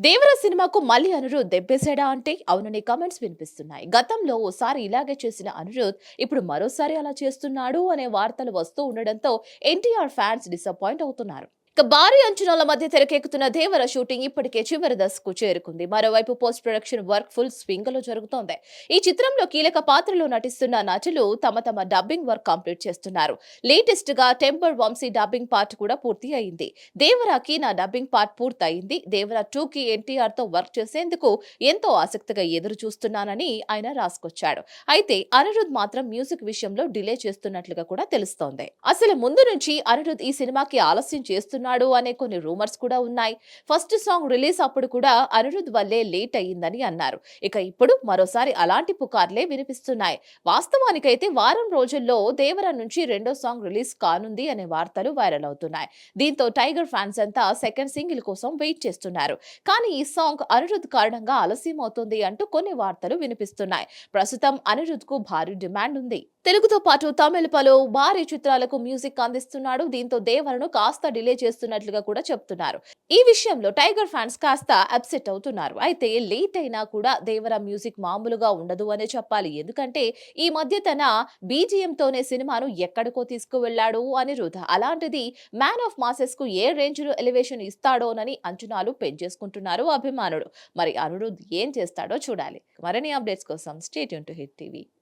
దేవర సినిమాకు మళ్ళీ అనిరుద్ దెబ్బేశాడా అంటే అవునని కామెంట్స్ వినిపిస్తున్నాయి. గతంలో ఓసారి ఇలాగే చేసిన అనిరుద్ ఇప్పుడు మరోసారి అలా చేస్తున్నాడు అనే వార్తలు వస్తూ ఉండడంతో ఎన్టీఆర్ ఫ్యాన్స్ డిసప్పాయింట్ అవుతున్నారు. ఇక భారీ అంచనాల మధ్య తెరకెక్కుతున్న దేవర షూటింగ్ ఇప్పటికే చివరి దశకు చేరుకుంది. మరోవైపు పోస్ట్ ప్రొడక్షన్ వర్క్ ఫుల్ స్వింగ్లో జరుగుతోంది. ఈ చిత్రంలో కీలక పాత్రలో నటిస్తున్న నటులు తమ తమ డబ్బింగ్ వర్క్ కంప్లీట్ చేస్తున్నారు. లేటెస్ట్గా టెంపర్ వంశీ డబ్బింగ్ పార్ట్ కూడా పూర్తి అయింది. దేవరాకి నా డబ్బింగ్ పార్ట్ పూర్తయింది. దేవర టూ కి ఎన్టీఆర్తో వర్క్ చేసేందుకు ఎంతో ఆసక్తిగా ఎదురు చూస్తున్నానని ఆయన రాసుకొచ్చాడు. అయితే అనిరుద్ మాత్రం మ్యూజిక్ విషయంలో డిలే చేస్తున్నట్లుగా కూడా తెలుస్తోంది. అసలు ముందు నుంచి అనిరుద్ ఈ సినిమాకి ఆలస్యం చేస్తున్నాడు అనే కొన్ని రూమర్స్ కూడా ఉన్నాయి. ఫస్ట్ సాంగ్ రిలీజ్ అప్పుడు కూడా అనిరుద్ వల్లే లేట్ అయ్యిందని అన్నారు. ఇక ఇప్పుడు మరోసారి అలాంటి పుకార్లే వినిపిస్తున్నాయి. వాస్తవానికైతే వారం రోజుల్లో దేవర నుంచి రెండో సాంగ్ రిలీజ్ కానుంది అనే వార్తలు వైరల్ అవుతున్నాయి. దీంతో టైగర్ ఫ్యాన్స్ అంతా సెకండ్ సింగిల్ కోసం వెయిట్ చేస్తున్నారు. కానీ ఈ సాంగ్ అనిరుద్ కారణంగా ఆలస్యం అవుతుంది అంటూ కొన్ని వార్తలు వినిపిస్తున్నాయి. ప్రస్తుతం అనిరుద్కు భారీ డిమాండ్ ఉంది. తెలుగుతో పాటు తమిళపలో భారీ చిత్రాలకు మ్యూజిక్ అందిస్తున్నాడు. దీంతో దేవరను కాస్త డిలే చేస్తున్నట్లుగా కూడా చెప్తున్నారు. ఈ విషయంలో టైగర్ ఫ్యాన్స్ కాస్త అప్సెట్ అవుతున్నారు. అయితే లేట్ అయినా కూడా దేవర మ్యూజిక్ మామూలుగా ఉండదు అనే చెప్పాలి. ఎందుకంటే ఈ మధ్య తన బీజిఎంతోనే సినిమాను ఎక్కడికో తీసుకువెళ్ళాడు అనిరుద్ అలాంటిది మ్యాన్ ఆఫ్ మాసెస్కు ఏ రేంజ్లో ఎలివేషన్ ఇస్తాడోనని అంచనాలు పెంచేసుకుంటున్నారు అభిమానుడు మరి అనిరుద్ ఏం చేస్తాడో చూడాలి. మరిన్ని అప్డేట్స్ కోసం state to Hit TV.